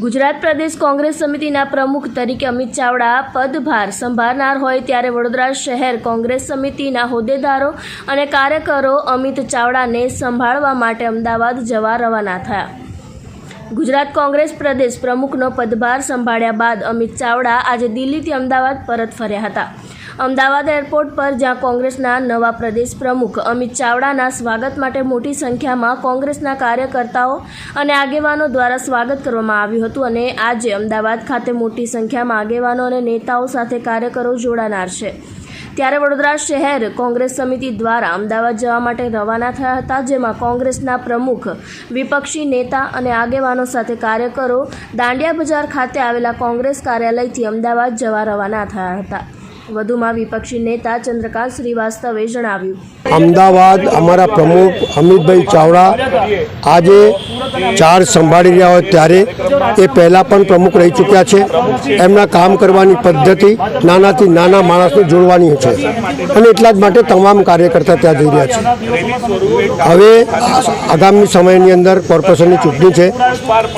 ગુજરાત પ્રદેશ કોંગ્રેસ સમિતિના પ્રમુખ તરીકે અમિત ચાવડા પદભાર સંભાળનાર હોય ત્યારે વડોદરા શહેર કોંગ્રેસ સમિતિના હોદ્દેદારો અને કાર્યકરો અમિત ચાવડાને સંભાળવા માટે અમદાવાદ જવા રવાના થયા. ગુજરાત કોંગ્રેસ પ્રદેશ પ્રમુખનો પદભાર સંભાળ્યા બાદ અમિત ચાવડા આજે દિલ્હીથી અમદાવાદ પરત ફર્યા હતા. અમદાવાદ એરપોર્ટ પર, જ્યાં કોંગ્રેસના નવા પ્રદેશ પ્રમુખ અમિત ચાવડાના સ્વાગત માટે મોટી સંખ્યામાં કોંગ્રેસના કાર્યકર્તાઓ અને આગેવાનો દ્વારા સ્વાગત કરવામાં આવ્યું હતું અને આજે અમદાવાદ ખાતે મોટી સંખ્યામાં આગેવાનો અને નેતાઓ સાથે કાર્યકરો જોડાનાર છે. ત્યારે વડોદરા શહેર કોંગ્રેસ સમિતિ દ્વારા અમદાવાદ જવા માટે રવાના થયા હતા, જેમાં કોંગ્રેસના પ્રમુખ, વિપક્ષી નેતા અને આગેવાનો સાથે કાર્યકરો દાંડિયા બજાર ખાતે આવેલા કોંગ્રેસ કાર્યાલયથી અમદાવાદ જવા રવાના થયા હતા. વધુમાં વિપક્ષી નેતા ચંદ્રકાંત શ્રીવાસ્તવે જણાવ્યું. અમદાવાદ અમારા પ્રમુખ અમિતભાઈ ચાવડા આજે ચાર્જ સંભાળી રહ્યા હોય ત્યારે એ પહેલાં પણ પ્રમુખ રહી ચૂક્યા છે. એમના કામ કરવાની પદ્ધતિ નાનાથી નાના માણસને જોડવાની છે. અને એટલા જ માટે તમામ કાર્યકર્તા ત્યાં જઈ રહ્યા છે. હવે આગામી સમયની અંદર કોર્પોરેશનની ચૂંટણી છે.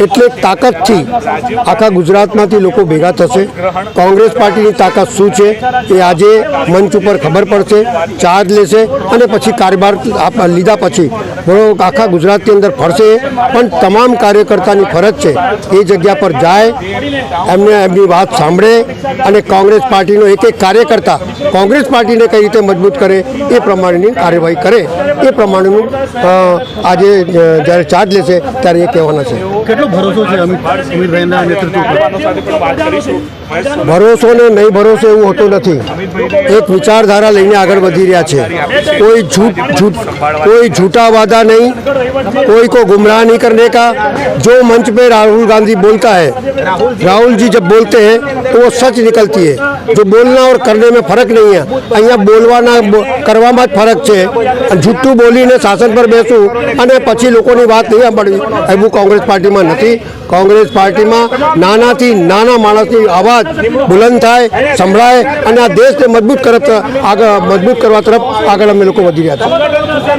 એટલે તાકાતથી આખા ગુજરાતમાંથી લોકો ભેગા થશે. કોંગ્રેસ પાર્ટીની તાકાત શું છે એ આજે મંચ ઉપર ખબર પડશે. ચાર્જ લેશે અને પછી કારભાર લીધા પછી બોલો આખા ગુજરાતની અંદર ફરશે પણ તમામ કાર્યકર્તાની ફરજ છે એ જગ્યા પર જાય એમને એમની વાત સાંભળે અને કોંગ્રેસ પાર્ટીનો એક એક કાર્યકર્તા કોંગ્રેસ પાર્ટીને કઈ રીતે મજબૂત કરે એ પ્રમાણેની કાર્યવાહી કરે એ પ્રમાણેનું આજે જ્યારે ચાર્જ લેશે ત્યારે એ કહેવાના છે. કેટલો ભરોસો છે ભરોસો ને નહીં ભરોસો એવું હોતું નથી. એક વિચારધારા લઈને આગળ વધી રહ્યા છે. કોઈ જૂઠ જૂઠ કોઈ જૂટાવાદ वादा नहीं कोई को गुमराह नहीं करने का जो मंच पे राहुल गांधी बोलता है राहुल जी जब बोलते हैं तो वो सच निकलती है जो बोलना और करने में फर्क नहीं है અહીંયા બોલવાના બો- કરવામાં જ ફરક છે અને જૂઠું બોલીને શાસન પર બેસવું અને પછી લોકોની વાત નહીં સાંભળવી એવું કોંગ્રેસ પાર્ટીમાં નથી કોંગ્રેસ પાર્ટીમાં નાનાથી નાના માણસની અવાજ બુલંદ થાય સંભળાય અને આ દેશને મજબૂત કરત આગળ મજબૂત કરવા તરફ આગળ અમે લોકો વધી રહ્યા છીએ